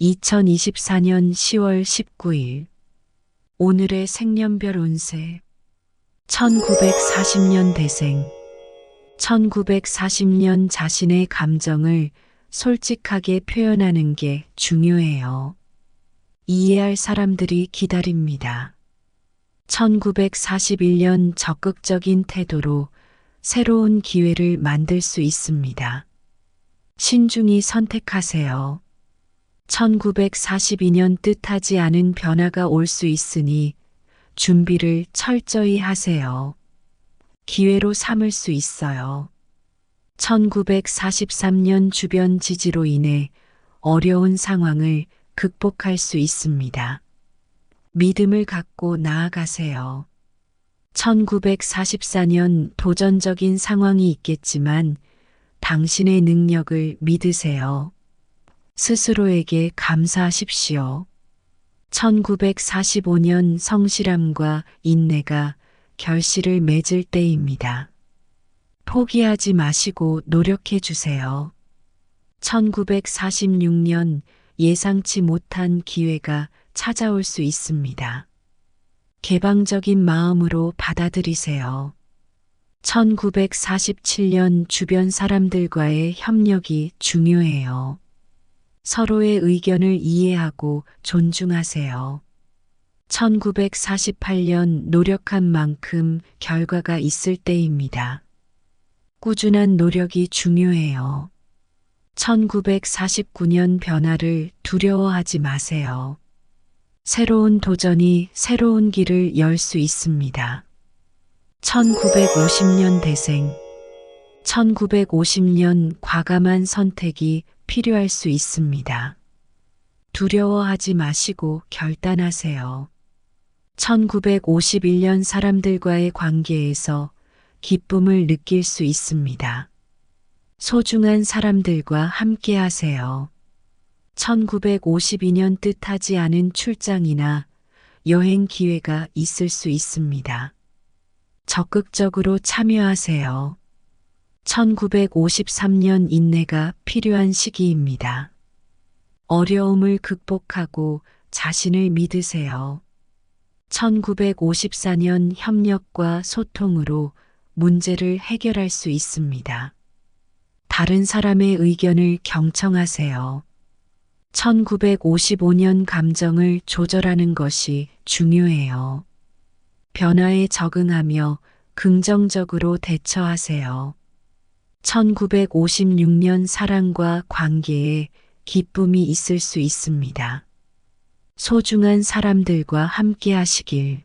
2024년 10월 19일 오늘의 생년별 운세 1940년 대생 1940년 자신의 감정을 솔직하게 표현하는 게 중요해요. 이해할 사람들이 기다립니다. 1941년 적극적인 태도로 새로운 기회를 만들 수 있습니다. 신중히 선택하세요. 1942년 뜻하지 않은 변화가 올 수 있으니 준비를 철저히 하세요. 기회로 삼을 수 있어요. 1943년 주변 지지로 인해 어려운 상황을 극복할 수 있습니다. 믿음을 갖고 나아가세요. 1944년 도전적인 상황이 있겠지만 당신의 능력을 믿으세요. 스스로에게 감사하십시오. 1945년 성실함과 인내가 결실을 맺을 때입니다. 포기하지 마시고 노력해 주세요. 1946년 예상치 못한 기회가 찾아올 수 있습니다. 개방적인 마음으로 받아들이세요. 1947년 주변 사람들과의 협력이 중요해요. 서로의 의견을 이해하고 존중하세요. 1948년 노력한 만큼 결과가 있을 때입니다. 꾸준한 노력이 중요해요. 1949년 변화를 두려워하지 마세요. 새로운 도전이 새로운 길을 열 수 있습니다. 1950년 대생 1950년 과감한 선택이 필요할 수 있습니다. 두려워하지 마시고 결단하세요. 1951년 사람들과의 관계에서 기쁨을 느낄 수 있습니다. 소중한 사람들과 함께 하세요. 1952년 뜻하지 않은 출장이나 여행 기회가 있을 수 있습니다. 적극적으로 참여하세요. 1953년 인내가 필요한 시기입니다. 어려움을 극복하고 자신을 믿으세요. 1954년 협력과 소통으로 문제를 해결할 수 있습니다. 다른 사람의 의견을 경청하세요. 1955년 감정을 조절하는 것이 중요해요. 변화에 적응하며 긍정적으로 대처하세요. 1956년 사랑과 관계에 기쁨이 있을 수 있습니다. 소중한 사람들과 함께 하시길.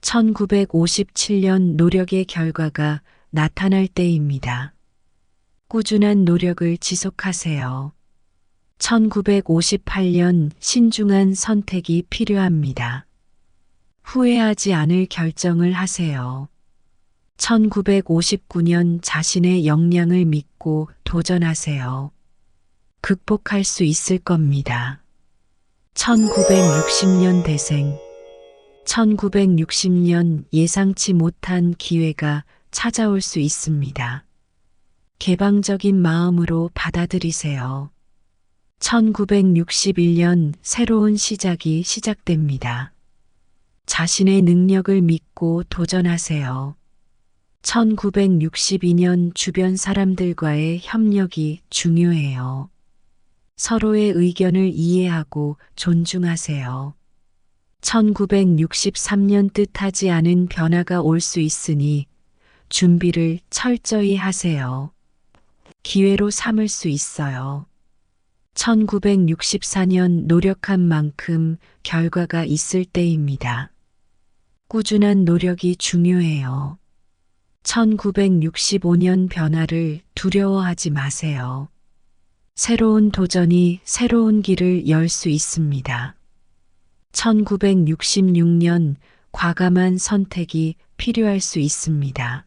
1957년 노력의 결과가 나타날 때입니다. 꾸준한 노력을 지속하세요. 1958년 신중한 선택이 필요합니다. 후회하지 않을 결정을 하세요. 1959년 자신의 역량을 믿고 도전하세요. 극복할 수 있을 겁니다. 1960년 대생 1960년 예상치 못한 기회가 찾아올 수 있습니다. 개방적인 마음으로 받아들이세요. 1961년 새로운 시작이 시작됩니다. 자신의 능력을 믿고 도전하세요. 1962년 주변 사람들과의 협력이 중요해요. 서로의 의견을 이해하고 존중하세요. 1963년 뜻하지 않은 변화가 올 수 있으니 준비를 철저히 하세요. 기회로 삼을 수 있어요. 1964년 노력한 만큼 결과가 있을 때입니다. 꾸준한 노력이 중요해요. 1965년 변화를 두려워하지 마세요. 새로운 도전이 새로운 길을 열 수 있습니다. 1966년 과감한 선택이 필요할 수 있습니다.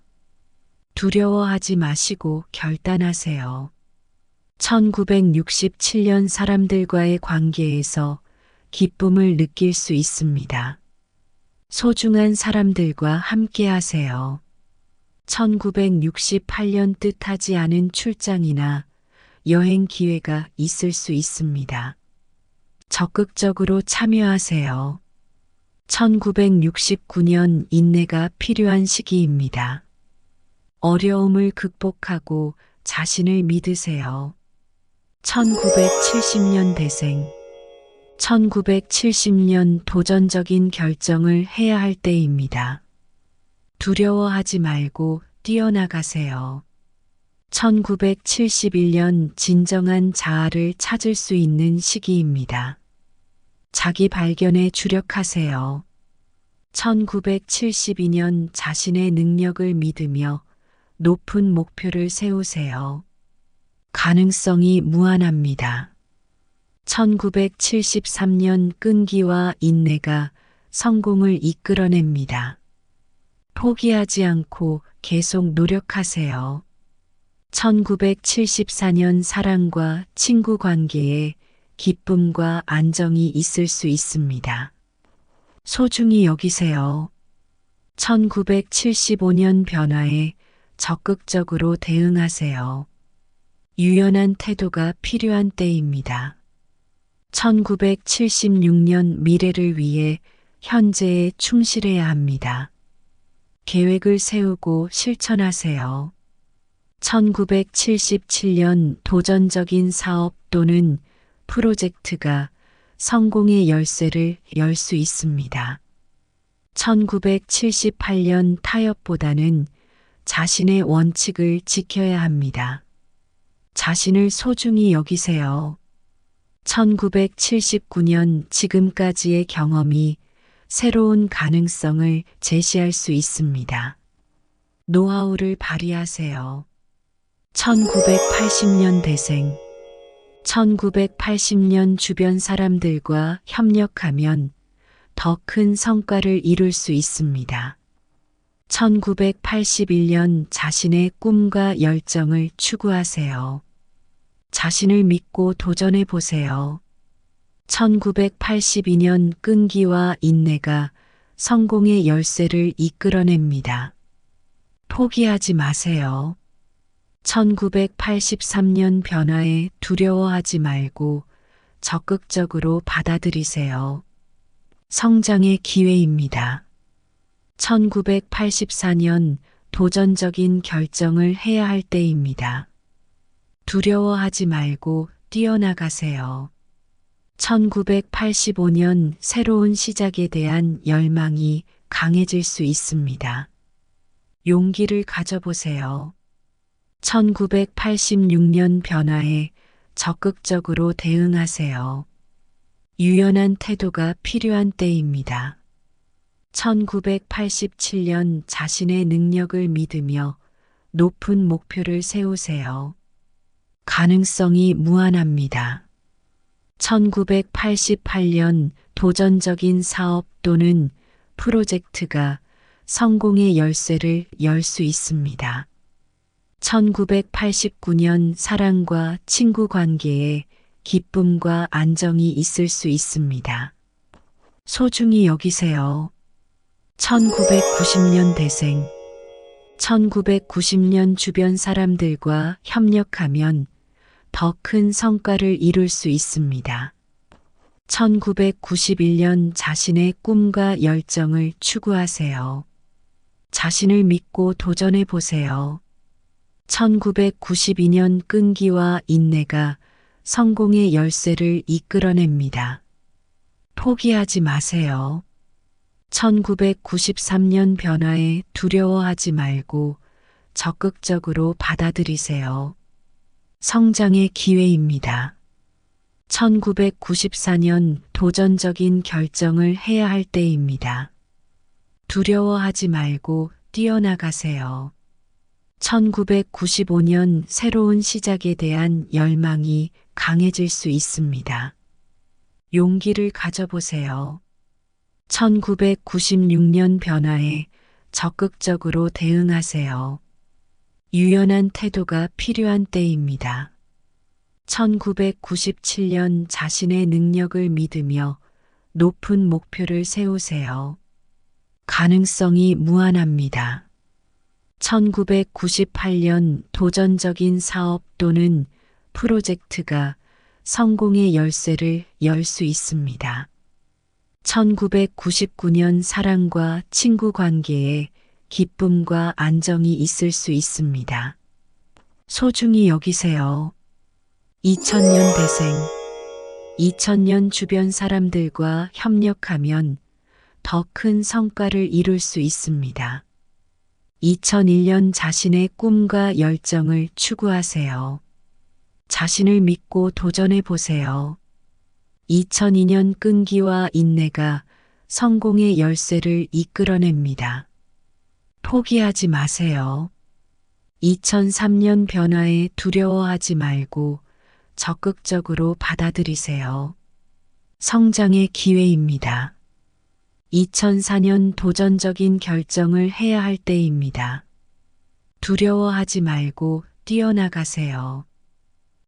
두려워하지 마시고 결단하세요. 1967년 사람들과의 관계에서 기쁨을 느낄 수 있습니다. 소중한 사람들과 함께 하세요. 1968년 뜻하지 않은 출장이나 여행 기회가 있을 수 있습니다. 적극적으로 참여하세요. 1969년 인내가 필요한 시기입니다. 어려움을 극복하고 자신을 믿으세요. 1970년 대생 1970년 도전적인 결정을 해야 할 때입니다. 두려워하지 말고 뛰어나가세요. 1971년 진정한 자아를 찾을 수 있는 시기입니다. 자기 발견에 주력하세요. 1972년 자신의 능력을 믿으며 높은 목표를 세우세요. 가능성이 무한합니다. 1973년 끈기와 인내가 성공을 이끌어냅니다. 포기하지 않고 계속 노력하세요. 1974년 사랑과 친구 관계에 기쁨과 안정이 있을 수 있습니다. 소중히 여기세요. 1975년 변화에 적극적으로 대응하세요. 유연한 태도가 필요한 때입니다. 1976년 미래를 위해 현재에 충실해야 합니다. 계획을 세우고 실천하세요. 1977년 도전적인 사업 또는 프로젝트가 성공의 열쇠를 열 수 있습니다. 1978년 타협보다는 자신의 원칙을 지켜야 합니다. 자신을 소중히 여기세요. 1979년 지금까지의 경험이 새로운 가능성을 제시할 수 있습니다. 노하우를 발휘하세요. 1980년 대생 1980년 주변 사람들과 협력하면 더 큰 성과를 이룰 수 있습니다. 1981년 자신의 꿈과 열정을 추구하세요. 자신을 믿고 도전해 보세요. 1982년 끈기와 인내가 성공의 열쇠를 이끌어냅니다. 포기하지 마세요. 1983년 변화에 두려워하지 말고 적극적으로 받아들이세요. 성장의 기회입니다. 1984년 도전적인 결정을 해야 할 때입니다. 두려워하지 말고 뛰어나가세요. 1985년 새로운 시작에 대한 열망이 강해질 수 있습니다. 용기를 가져보세요. 1986년 변화에 적극적으로 대응하세요. 유연한 태도가 필요한 때입니다. 1987년 자신의 능력을 믿으며 높은 목표를 세우세요. 가능성이 무한합니다. 1988년 도전적인 사업 또는 프로젝트가 성공의 열쇠를 열 수 있습니다. 1989년 사랑과 친구 관계에 기쁨과 안정이 있을 수 있습니다. 소중히 여기세요. 1990년 대생 1990년 주변 사람들과 협력하면 더 큰 성과를 이룰 수 있습니다. 1991년 자신의 꿈과 열정을 추구하세요. 자신을 믿고 도전해 보세요. 1992년 끈기와 인내가 성공의 열쇠를 이끌어냅니다. 포기하지 마세요. 1993년 변화에 두려워하지 말고 적극적으로 받아들이세요. 성장의 기회입니다. 1994년 도전적인 결정을 해야 할 때입니다. 두려워하지 말고 뛰어나가세요. 1995년 새로운 시작에 대한 열망이 강해질 수 있습니다. 용기를 가져보세요. 1996년 변화에 적극적으로 대응하세요. 유연한 태도가 필요한 때입니다. 1997년 자신의 능력을 믿으며 높은 목표를 세우세요. 가능성이 무한합니다. 1998년 도전적인 사업 또는 프로젝트가 성공의 열쇠를 열 수 있습니다. 1999년 사랑과 친구 관계에 기쁨과 안정이 있을 수 있습니다. 소중히 여기세요. 2000년 대생. 2000년 주변 사람들과 협력하면 더 큰 성과를 이룰 수 있습니다. 2001년 자신의 꿈과 열정을 추구하세요. 자신을 믿고 도전해 보세요. 2002년 끈기와 인내가 성공의 열쇠를 이끌어냅니다. 포기하지 마세요. 2003년 변화에 두려워하지 말고 적극적으로 받아들이세요. 성장의 기회입니다. 2004년 도전적인 결정을 해야 할 때입니다. 두려워하지 말고 뛰어나가세요.